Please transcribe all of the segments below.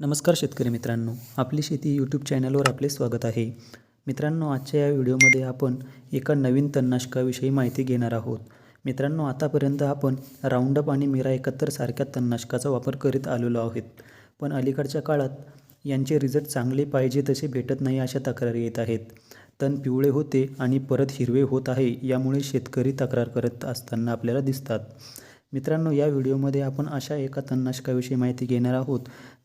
नमस्कार शेतकरी मित्रांनो आपली शेती यूट्यूब चॅनलवर आपले स्वागत आहे. मित्रांनो आजच्या या व्हिडिओमध्ये आपण एका नवीन तणनाशकाविषयी माहिती घेणार आहोत. मित्रांनो आतापर्यंत आपण राऊंडअप आणि मिरा एकत्र सारख्या तणनाशकाचा वापर करीत आलेलो आहोत. पण अलीकडच्या काळात यांचे रिझल्ट चांगले पाहिजे तसे भेटत नाही अशा तक्रारी येत आहेत. तण पिवळे होते आणि परत हिरवे होत आहे यामुळे शेतकरी तक्रार करत असताना आपल्याला दिसतात. मित्रांनो या व्हिडिओमध्ये आपण अशा एका तणनाशकाविषयी माहिती घेणार आहोत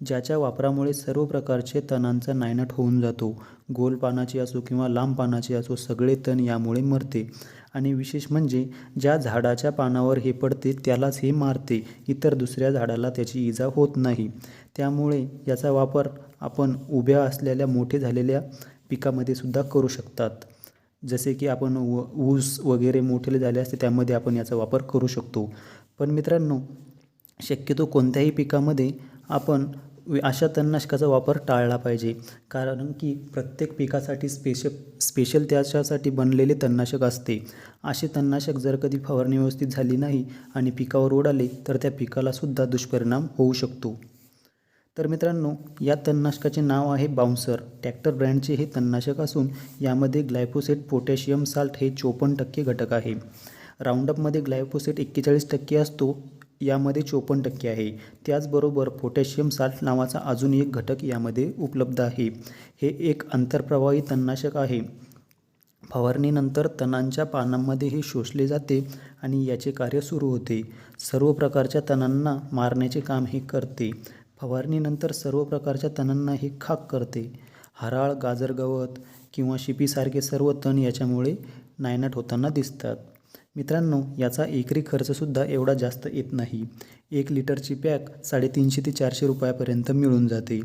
ज्याच्या वापरामुळे सर्व प्रकारचे तणांचा नायनाट होऊन जातो. गोल पानाची असो किंवा लांब पानाची असो सगळे तण यामुळे मरते. आणि विशेष म्हणजे ज्या झाडाच्या पानावर हे पडते त्यालाच हे मारते. इतर दुसऱ्या झाडाला त्याची इजा होत नाही. त्यामुळे याचा वापर आपण उभ्या असलेल्या मोठे झालेल्या पिकामध्ये सुद्धा करू शकतात. जसे की आपण व ऊस वगैरे मोठे झाले असते त्यामध्ये आपण याचा वापर करू शकतो. पण मित्रांनो शक्यतो कोणत्याही पिकामध्ये आपण अशा तणनाशकाचा वापर टाळला पाहिजे. कारण की प्रत्येक पिकासाठी स्पेशल स्पेशल त्याच्यासाठी बनलेले तणनाशक असते. असे तणनाशक जर कधी फवारणी व्यवस्थित झाली नाही आणि पिकावर उडाले तर त्या पिकालासुद्धा दुष्परिणाम होऊ शकतो. तर मित्रांनो या तणनाशकाचे नाव आहे बाउन्सर. टॅक्टर ब्रँडचे हे तणनाशक असून यामध्ये ग्लायफोसेट पोटॅशियम साल्ट हे चोपन्न टक्के घटक आहे. राऊंडअपमध्ये ग्लायफोसेट एक्केचाळीस टक्के असतो यामध्ये चोपन्न टक्के आहे. त्याचबरोबर पोटॅशियम साल्ट नावाचा अजून एक घटक यामध्ये उपलब्ध आहे. हे एक आंतरप्रवाही तणनाशक आहे. फवारणीनंतर तणांच्या पानांमध्ये हे शोषले जाते आणि याचे कार्य सुरू होते. सर्व प्रकारच्या तणांना मारण्याचे काम हे करते. फवारणीनंतर सर्व प्रकारच्या तणांना हे खाक करते. हराळ गाजर गवत किंवा शिपीसारखे सर्व तण याच्यामुळे नायनाट होताना दिसतात. मित्रांनो याचा एकरी खर्चसुद्धा एवढा जास्त येत नाही. एक लिटरची पॅक साडेतीनशे ते चारशे रुपयापर्यंत मिळून जाते.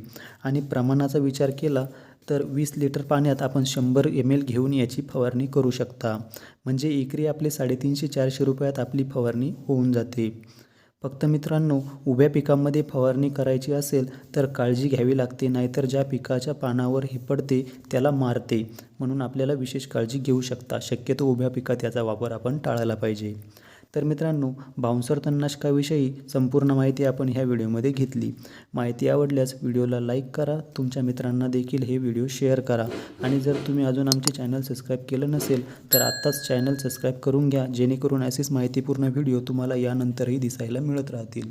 आणि प्रमाणाचा विचार केला तर वीस लिटर पाण्यात आपण शंभर एम एल घेऊन याची फवारणी करू शकता. म्हणजे एकरी आपले साडेतीनशे चारशे रुपयात आपली फवारणी होऊन जाते. फक्त मित्रांनो उभ्या पिकांमध्ये फवारणी करायची असेल तर काळजी घ्यावी लागते नाहीतर ज्या पिकाच्या पानावर हे पडते त्याला मारते. म्हणून आपल्याला विशेष काळजी घेऊ शकता. शक्यतो उभ्या पिकात याचा वापर आपण टाळायला पाहिजे. तर मित्रांनो बाउन्सर तणनाशकाविषयी संपूर्ण माहिती आपण ह्या व्हिडिओमध्ये घेतली. माहिती आवडल्यास व्हिडिओला लाईक करा तुमच्या मित्रांना देखील हे व्हिडिओ शेअर करा. आणि जर तुम्ही अजून आमचे चॅनल सबस्क्राईब केलं नसेल तर आत्ताच चॅनल सबस्क्राईब करून घ्या जेणेकरून असेच माहितीपूर्ण व्हिडिओ तुम्हाला यानंतरही दिसायला मिळत राहतील.